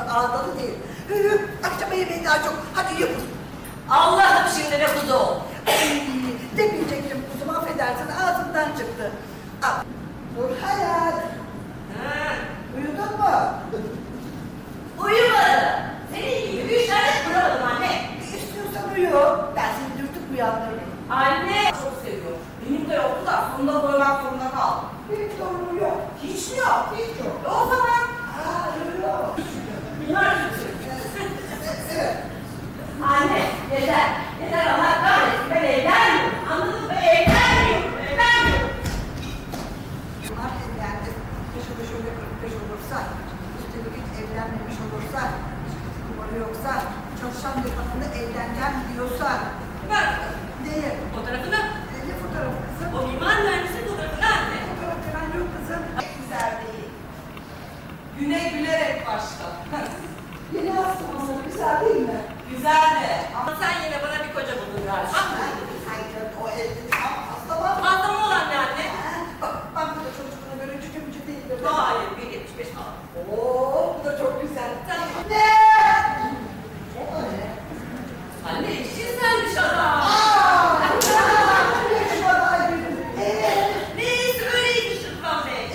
gibi ağdalı değil. Hı hı, akşama yemeği daha çok. Hadi ye kuzum. Allah'ım şimdi ne kuzu ol. Ay, demeyecektim kuzum affedersin ağzımdan çıktı. Al. Dur hayat. Ha, Uyudun mu? Uyumadım. Senin gibi bir işaret kuramadım anne. İstiyorsan uyu. Ben seni dürtüp uyandırırım. Anne çok seviyor. Benim de yoktu da sonunda koymak zorunda kaldım. Benim sorunum yok. Hiç mi yok? Hiç yok. E Bunlar evlendi. Şöyle 45 olursa, üstelik hiç evlenmemiş olursa, hiçbir kumarı yoksa, çalışan bir kadını evleneceğim diyorsa, Bak değil. fotoğrafını. Ne fotoğrafı kızım? O mimar mühendisi fotoğrafını anne. Fotoğraf falan yok kızım. Güzel değil. Güne gülerek başla. Yeni onu, güzel değil mi? Güzel de. Ama sen yine bana bir koca buldun